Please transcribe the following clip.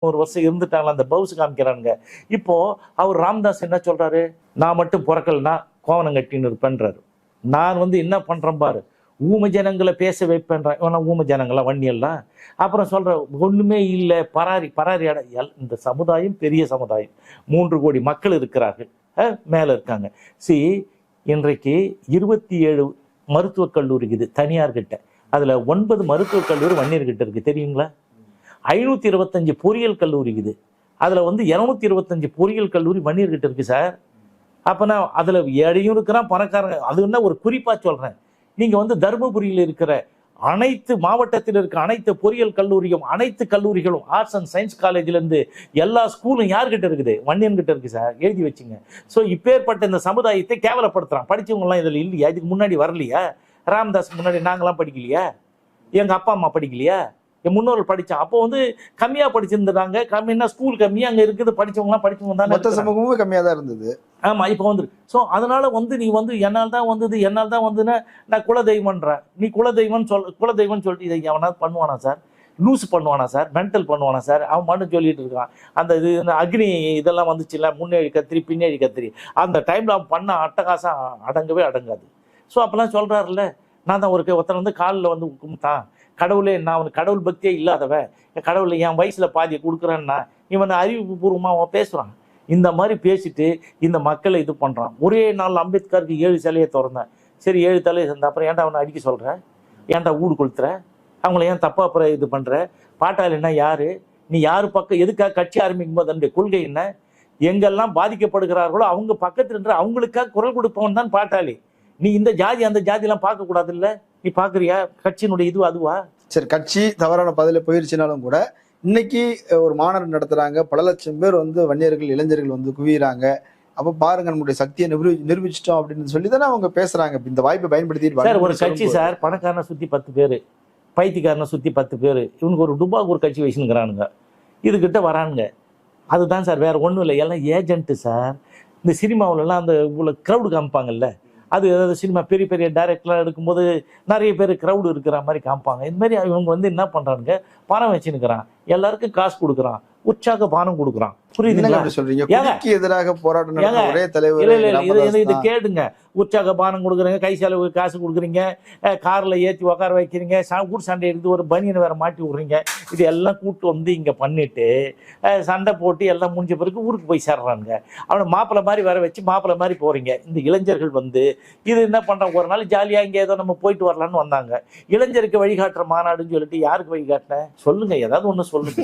ஒரு வருஷம் இருந்துட்டாங்களா அந்த பவுஸ் காமிக்கிறானுங்க. இப்போ அவர் ராம்தாஸ் என்ன சொல்றாரு? நான் மட்டும் பிறக்கலனா கோவனம் கட்டின்னு இருப்பேன்றாரு. நான் வந்து என்ன பண்றேன் பாரு? ஊம ஜனங்களை பேச வைப்பேன்றான். இவனா ஊம ஜனங்களா வன்னியெல்லாம் அப்புறம் சொல்ற ஒண்ணுமே இல்லை பராரி பராரி எல்- இந்த சமுதாயம் பெரிய சமுதாயம். மூன்று கோடி மக்கள் இருக்கிறார்கள். மேல இருக்காங்க. சி இன்றைக்கு இருபத்தி ஏழு மருத்துவக் கல்லூரி இது தனியார் கிட்ட அதுல ஒன்பது மருத்துவக் கல்லூரி வன்னியர்கிட்ட இருக்குது இருக்கு. தெரியுங்களா? ஐநூற்றி இருபத்தஞ்சு பொறியியல் கல்லூரி இது. அதில் வந்து இரநூத்தி இருபத்தஞ்சு பொறியியல் கல்லூரி வன்னியர்கிட்ட இருக்குது சார். அப்போ நான் அதில் ஏழையும் இருக்கிறான் பணக்காரன். அது என்ன ஒரு குறிப்பாக சொல்கிறேன் நீங்கள் வந்து தருமபுரியில் இருக்கிற அனைத்து மாவட்டத்தில் இருக்க அனைத்து பொறியியல் கல்லூரியும் அனைத்து கல்லூரிகளும் ஆர்ட்ஸ் அண்ட் சயின்ஸ் காலேஜ்லேருந்து எல்லா ஸ்கூலும் யார்கிட்ட இருக்குது? வன்னியன்கிட்ட இருக்குது சார். எழுதி வச்சுங்க. ஸோ இப்பேற்பட்ட இந்த சமுதாயத்தை கேவலப்படுத்துகிறான் படிச்சவங்க இதில் இல்லையா? இதுக்கு முன்னாடி வரலையா? ராம்தாஸ் முன்னாடி நாங்களாம் படிக்கலையா? எங்கள் அப்பா அம்மா படிக்கலையா? என் முன்னோர்கள் படிச்சான் அப்போ வந்து கம்மியா படிச்சிருந்தாங்க கம்மின்னா ஸ்கூல் கம்மி அங்க இருக்குது படிச்சவங்கலாம் படிச்சவங்க தானே மொத்த. சமூகமும் கம்மியா தான் இருந்தது. ஆமா இப்போ வந்து ஸோ அதனால வந்து நீ வந்து என்னால் தான் வந்தது என்னால் தான் வந்துன்னா நான் குலதெய்வம்ன்ற. நீ குலதெய்வம் சொல் குலதெய்வம்னு சொல்லிட்டு இதை எவனாவது பண்ணுவானா சார் லூஸ் பண்ணுவானா சார் மென்டல் பண்ணுவானா சார் அவன் மட்டும் சொல்லிட்டு இருக்கான். அந்த இது இந்த அக்னி இதெல்லாம் வந்துச்சுல்ல முன்னேறி கத்திரி பின்னேறி கத்திரி. அந்த டைம்ல அவன் பண்ண அட்டகாசம் அடங்கவே அடங்காது. ஸோ அப்பெல்லாம் சொல்றாருல்ல நான் தான் ஒரு ஒருத்தன் வந்து காலில் வந்து கும்பிட்டான். கடவுளே நான் அவனுக்கு கடவுள் பக்தியே இல்லாதவன் என் கடவுளை என் வயசில் பாதியை கொடுக்குறேன்னா இவன் பூர்வமாக அவன் பேசுகிறான் இந்த மாதிரி பேசிட்டு இந்த மக்களை இது பண்ணுறான் ஒரே நாள் அம்பேத்கருக்கு ஏழு சிலையை திறந்தேன். சரி ஏழு தலையை சேர்ந்த அப்புறம் ஏன்டா அவனை அடிக்க சொல்கிறேன் ஏன்டா ஊடு கொளுத்துற? அவங்கள ஏன் தப்பா அப்புறம் இது பண்ணுற பாட்டாளின்னா யார்? நீ யார் பக்கம் எதுக்காக கட்சி ஆரம்பிக்கும் போது அதனுடைய கொள்கை என்ன? எங்கெல்லாம் பாதிக்கப்படுகிறார்களோ அவங்க பக்கத்தில் நின்று அவங்களுக்காக குரல் கொடுப்பவன் தான் பாட்டாளி. நீ இந்த ஜாதி அந்த ஜாதி பார்க்கக்கூடாது இல்லை நீ பாக்குறியா? கட்சியினுடைய இது அதுவா? சரி கட்சி தவறான பதில போயிருச்சுனாலும் கூட இன்னைக்கு ஒரு மாநாடு நடத்துறாங்க. பல லட்சம் பேர் வந்து வன்னியர்கள் இளைஞர்கள் வந்து குவியறாங்க. அப்ப பாருங்க நம்மளுடைய சக்தியை நிரூபி நிரூபிச்சிட்டோம் அப்படின்னு சொல்லி தானே அவங்க பேசுறாங்க. இந்த வாய்ப்பை பயன்படுத்திட்டு சார் ஒரு கட்சி சார் பணக்காரனை சுத்தி பத்து பேர் பைத்தியக்காரனை சுத்தி பத்து பேர் இவனுக்கு ஒரு டுபாக்கு ஒரு கட்சி வச்சுருக்கிறானுங்க இதுகிட்ட வரானுங்க. அதுதான் சார் வேற ஒன்றும் இல்லை. எல்லாம் ஏஜென்ட்டு சார் இந்த சினிமாவுலலாம் அந்த இவ்வளோ க்ரௌடு காமிப்பாங்கல்ல. அது ஏதாவது சினிமா பெரிய பெரிய டைரக்டர்லாம் எடுக்கும்போது நிறைய பேர் க்ரௌடு இருக்கிற மாதிரி காமிப்பாங்க. இந்த மாதிரி இவங்க வந்து என்ன பண்ணுறானுங்க பணம் வச்சுன்னுக்கிறான் எல்லாருக்கும் காசு கொடுக்குறான். உற்சாக பானம் கொடுக்குறான். அப்படி சொல்றீங்க? எதிராக போராட்டம்? ஒரே தலைவர் இது இது-. கேளுங்க. உற்சாக பானம் கொடுக்குறீங்க கை செலவு காசு கொடுக்குறீங்க கார்ல ஏத்தி உட்கார வைக்கிறீங்க ஊர் சண்டை எடுத்து ஒரு பனியனை வேற மாட்டி விடுறீங்க. இது எல்லாம் கூட்டு வந்து இங்க பண்ணிட்டு சண்டை போட்டு எல்லாம் முடிஞ்ச பிறகு ஊருக்கு போய் சேர்றாங்க அவனை மாப்பிள்ளை மாதிரி வர வச்சு மாப்பிள்ளை மாதிரி போறீங்க. இந்த இளைஞர்கள் வந்து இது என்ன பண்றாங்க ஒரு நாள் ஜாலியா இங்க ஏதோ நம்ம போயிட்டு வரலாம்னு வந்தாங்க. இளைஞருக்கு வழிகாட்டுற மாநாடுன்னு சொல்லிட்டு யாருக்கு வழிகாட்டின சொல்லுங்க ஏதாவது ஒண்ணு சொல்லுங்க.